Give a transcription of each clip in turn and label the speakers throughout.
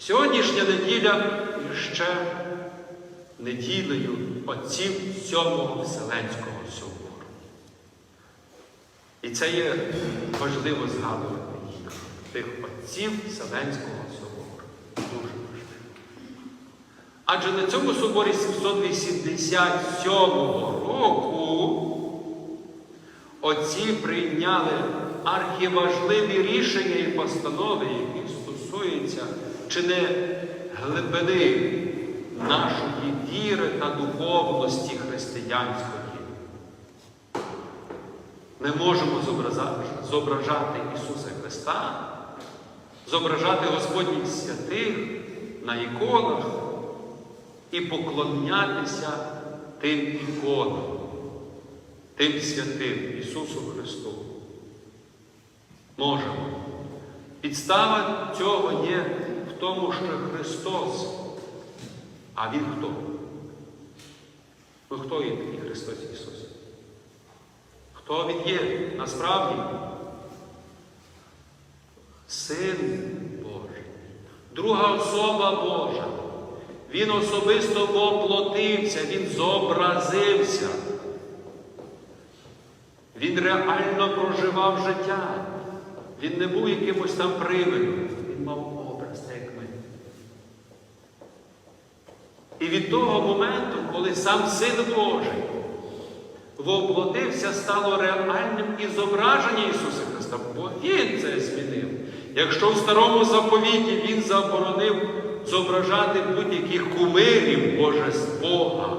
Speaker 1: Сьогоднішня неділя ще неділею отців Сьомого Вселенського собору. І це є важливо згадувати їх, тих отців Вселенського собору. Дуже важливо. Адже на цьому соборі 787 року отці прийняли архіважливі рішення і постанови, які стосуються чи не глибини нашої віри та духовності християнської. Ми можемо зображати Ісуса Христа, зображати Господніх святих на іконах і поклонятися тим іконам, тим святим Ісусу Христу. Можемо. Підстава цього є тому, що Христос. А Він хто? Ну хто є такий Христос Ісус? Хто Він є насправді? Син Божий, друга особа Божа. Він особисто воплотився, Він зобразився. Він реально проживав життя. Він не був якимось там привидом. Він мав образ, так як ми. І від того моменту, коли сам Син Божий воплотився, стало реальним і зображення Ісуса Христа, бо Він це змінив. Якщо в старому заповіті Він заборонив зображати будь-яких кумирів Божества Бога,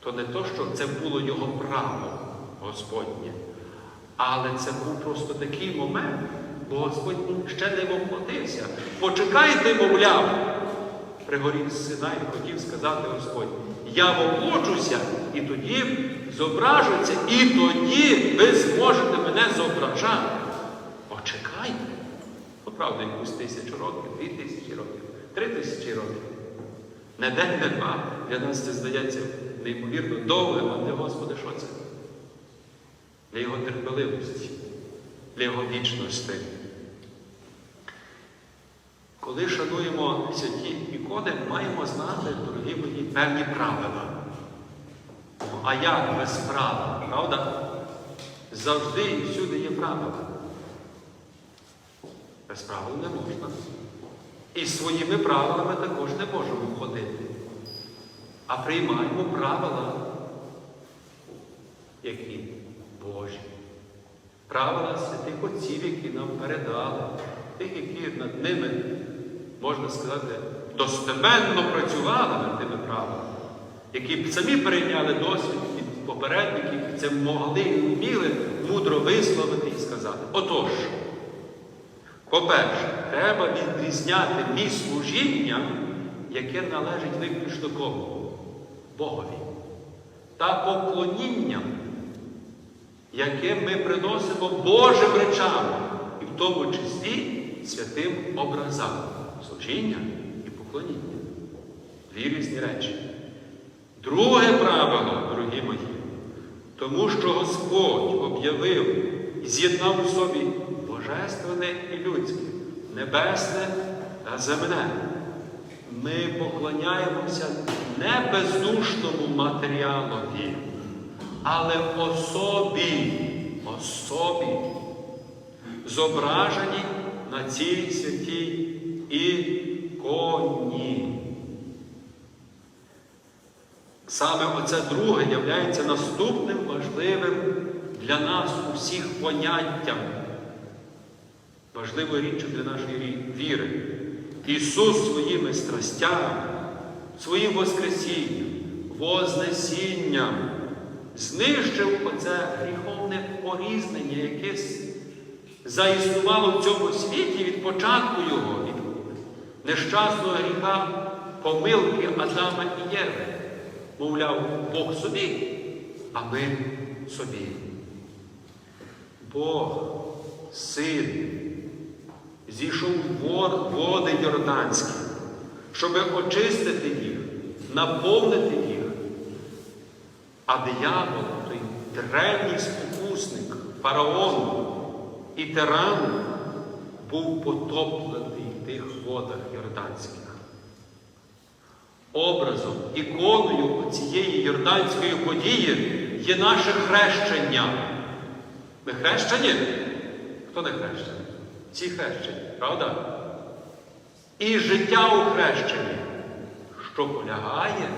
Speaker 1: то не то, що це було його право Господнє, але це був просто такий момент, бо Господь ще не воплотився. Почекайте, мовляв, при горі Синай хотів сказати Господь, я воплочуся і тоді зображуся, і тоді ви зможете мене зображати. Почекайте. Ну, правда, якусь тисячу років, дві тисячі років, три тисячі років. Не день, не два. Для нас це здається неймовірно довгим, а для Господа що це? Для Його терпеливості, для Його вічності. Коли шануємо святі ікони, маємо знати, дорогі мої, певні правила. А як без правил, правда? Завжди і всюди є правила. Без правил не можна. І своїми правилами також не можемо ходити. А приймаємо правила, які Божі. Правила святих отців, які нам передали, тих, які над ними, можна сказати, достеменно працювали над тими правилами, які б самі перейняли досвід від попередників, і це могли і вміли мудро висловити і сказати. Отож, по-перше, треба відрізняти між служінням, яке належить виключно кому? Богові, та поклонінням, яке ми приносимо Божим речам, і в тому числі святим образам, служіння і поклоніння. Дві різні речі. Друге правило, дорогі мої, тому що Господь об'явив і з'єднав у собі божественне і людське, небесне та земне. Ми поклоняємося не бездушному матеріалові, але особі, особі, зображеній на цій святій іконі. Саме оце друге являється наступним важливим для нас усіх поняттям, важливою річчю для нашої віри. Ісус своїми страстями, своїм Воскресінням, Вознесінням знищив оце гріховне порізнення, яке заіснувало в цьому світі від початку його, нещасного гріха, помилки Адама і Єви. Мовляв, Бог собі, а ми собі. Бог, син, зійшов в води Йорданські, щоб очистити їх, наповнити їх. А диявол, той древній спокусник, фараон і тиран, був потоплений у тих водах Йорданських. Образом, іконою цієї йорданської події є наше хрещення. Ми хрещені? Хто не хрещений? Всі хрещені, правда? І життя у хрещенні, що полягає